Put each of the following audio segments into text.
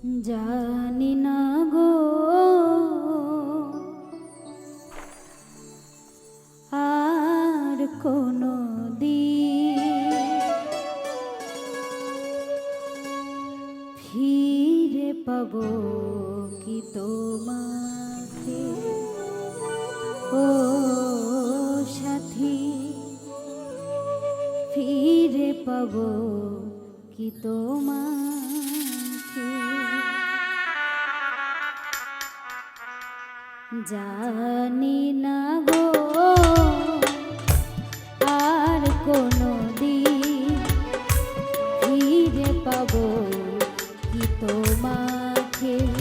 জানি না গো। আর কোনো দিন ফিরে পাব কি তোমাকে? ও সাথী, ফিরে পাব কি তোমাকে? জানি না গো আর কোনো দিন পাবো কি তোমাকে।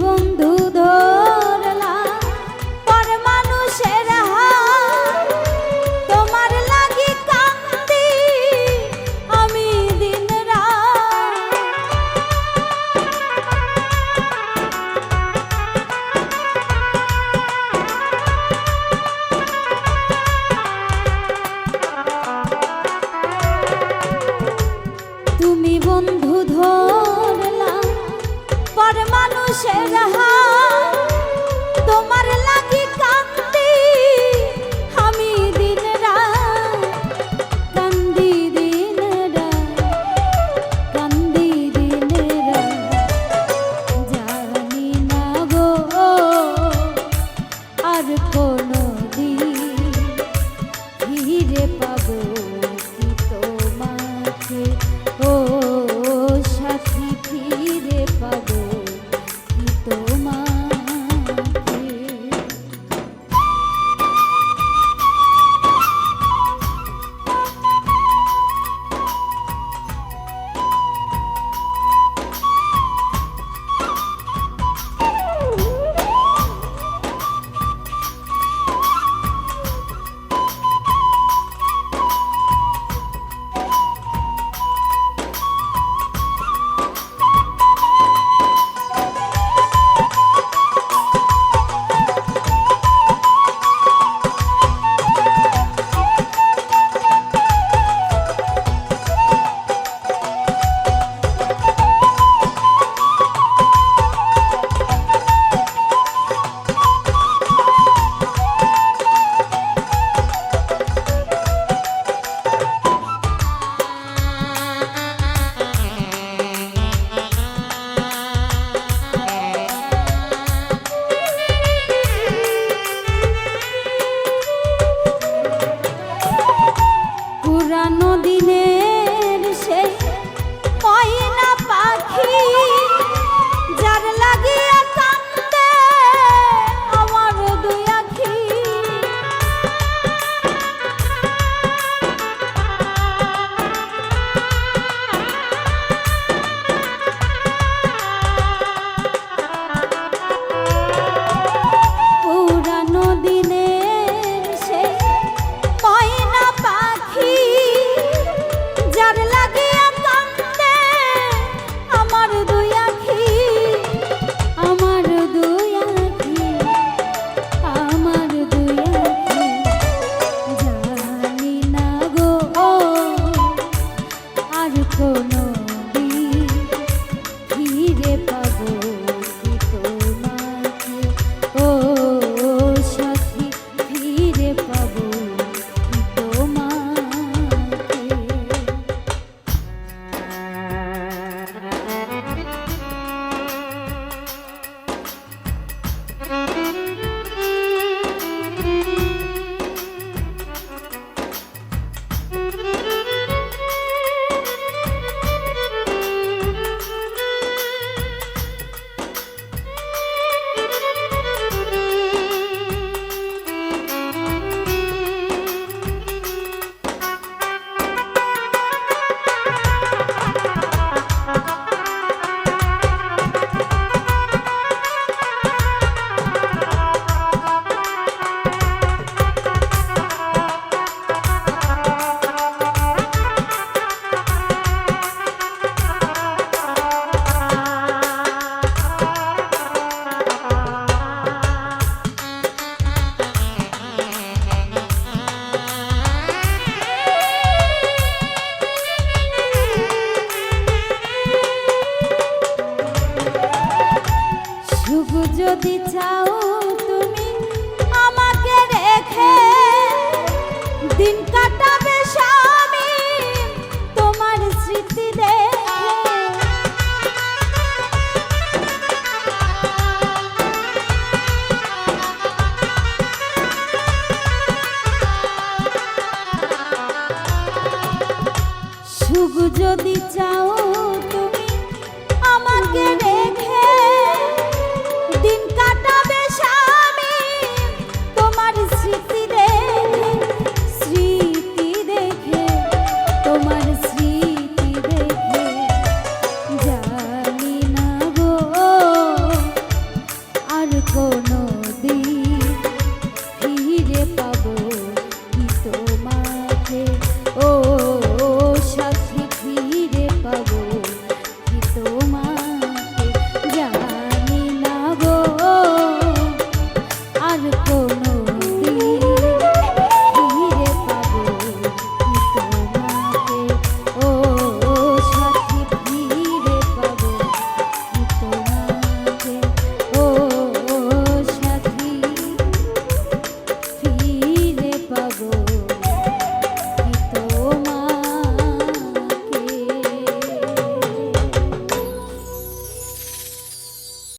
বন্ধু রাজা সুখ যদি চাও তুমি আমাকে রেখে দিন